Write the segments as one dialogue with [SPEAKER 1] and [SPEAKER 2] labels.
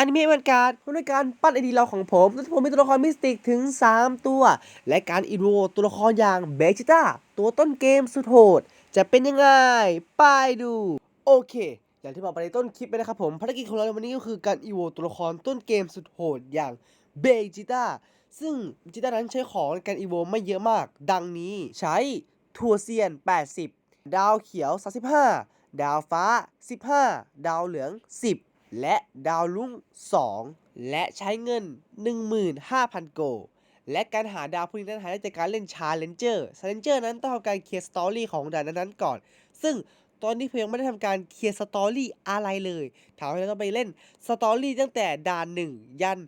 [SPEAKER 1] อนิเมะมันการดด้วยการปั้นไอดีเราของผมและผมมีตัวละครมิสติกถึง 3 ตัว และการอีโวตัวละครอย่างเบจิต้าตัวต้นเกมสุดโหด จะเป็นยังไง ไปดู โอเค อย่างที่บอกไปในต้นคลิปไปนะครับผมภารกิจของเราในวันนี้ก็คือการอีโวตัวละครต้นเกมสุดโหดอย่างเบจิต้าซึ่งเบจิต้านั้นใช้ของในการอีโวไม่เยอะมาก ดังนี้ใช้ทัวเซียน 80 ดาวเขียว 35 ดาวฟ้า 15 ดาวเหลือง 10 และดาวลุ่ง 2 และใช้เงิน 15,000 โกและการหาดาวพวกนี้นั้นหาได้จากการเล่นชาเลนเจอร์ชาเลนเจอร์นั้นต้องทำการเคลียร์สตอรี่ของด่านนั้นๆก่อน ซึ่งตอนนี้ผมยังไม่ได้ทำการเคลียร์สตอรี่อะไรเลยถามว่าเราต้องไปเล่นสตอรี่ตั้งแต่ด่านหนึ่งยัน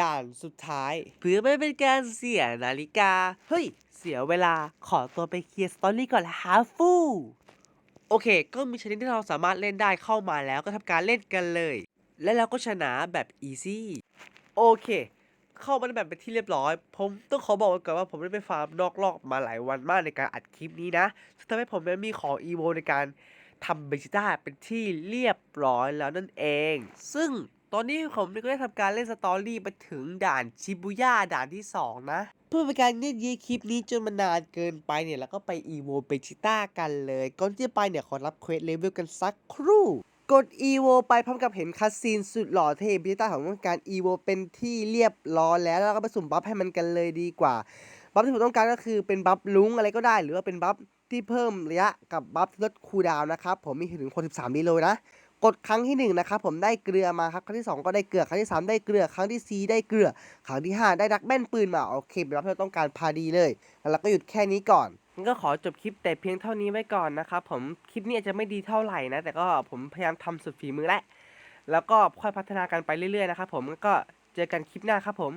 [SPEAKER 1] ด่านสุดท้าย เพื่อไม่เป็นการเสียนาฬิกา เฮ้ย เสียเวลาขอตัวไปเคลียร์สตอรี่ก่อนฮาฟู โอเค ก็มีชนิดที่เราสามารถเล่นได้เข้ามาแล้วก็ทำการเล่นกันเลย และเราก็ชนะแบบอีซี่โอเค เข้ามาในแบบเป็นที่เรียบร้อย ผมต้องขอบอกก่อนว่าผมได้ไปฟาร์มนอกรอบมาหลายวันมากในการอัดคลิปนี้นะซึ่งทำให้ผมมีของอีโวในการทำเบจิต้าเป็นที่เรียบร้อยแล้วนั่นเอง ซึ่ง ตอนนี้ผมก็ได้ทำการเล่นสตอรี่ไปถึงด่านชิบุย่าด่านที่ 2 นะ เพื่อเป็นการยืดเยื้อคลิปนี้จนมันนานเกินไปเนี่ย แล้วก็ไปอีโวเบจิต้ากันเลย ก่อนที่จะไปเนี่ย ขอรับเควสเลเวลกันสักครู่กด EVO ไปพร้อมกับเห็นคัสซีนสุดหล่อเท่เบต้าของต้องการ EVO เป็นที่เรียบร้อยแล้วแล้วเราก็ไปสุ่มบัฟให้มันกันเลยดีกว่า บัฟที่ผมต้องการก็คือเป็นบัฟลุงอะไรก็ได้ หรือว่าเป็นบัฟที่เพิ่มระยะกับบัฟลดคูดาวน์นะครับ ผมมีถึงคน13ดีเลยนะ กดครั้งที่1นะครับผมได้เกลือมาครับครั้งที่ 2 ก็ได้เกลือครั้งที่ 3 ได้เกลือครั้งที่ 4 ได้เกลือ ครั้งที่ 5 ได้ดักแม่นปืนมาโอเคเป็นบัฟที่เราต้องการพาดีเลย แล้วเราก็หยุดแค่นี้ก่อนก็ขอจบคลิปแต่เพียงเท่านี้ไว้ก่อนนะครับผมคลิปนี้อาจจะไม่ดีเท่าไหร่นะแต่ก็ผมพยายามทำสุดฝีมือแล้วแล้วก็ค่อยพัฒนากันไปเรื่อยๆนะครับผมก็เจอกันคลิปหน้าครับผม